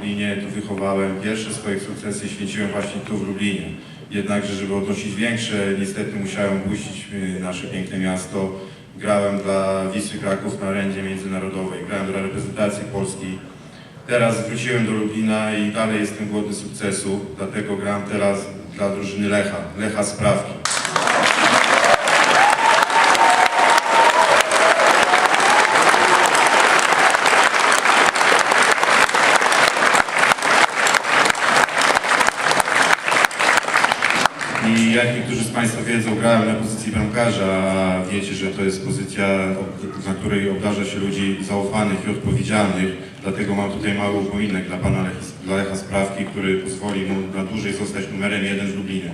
Lublinie, tu wychowałem. Pierwsze swoje sukcesy święciłem właśnie tu w Lublinie. Jednakże, żeby odnosić większe, niestety musiałem opuścić y, nasze piękne miasto. Grałem dla Wisły Kraków na arenie międzynarodowej, grałem dla reprezentacji Polski. Teraz wróciłem do Lublina i dalej jestem głodny sukcesu, dlatego gram teraz dla drużyny Lecha, Lecha Sprawki. I jak niektórzy z Państwa wiedzą, grałem na pozycji bramkarza, a wiecie, że to jest pozycja, na której obdarza się ludzi zaufanych i odpowiedzialnych. Dlatego mam tutaj mały upominek dla Pana Lecha, Sprawki, który pozwoli mu na dłużej zostać numerem jeden w Lublinie.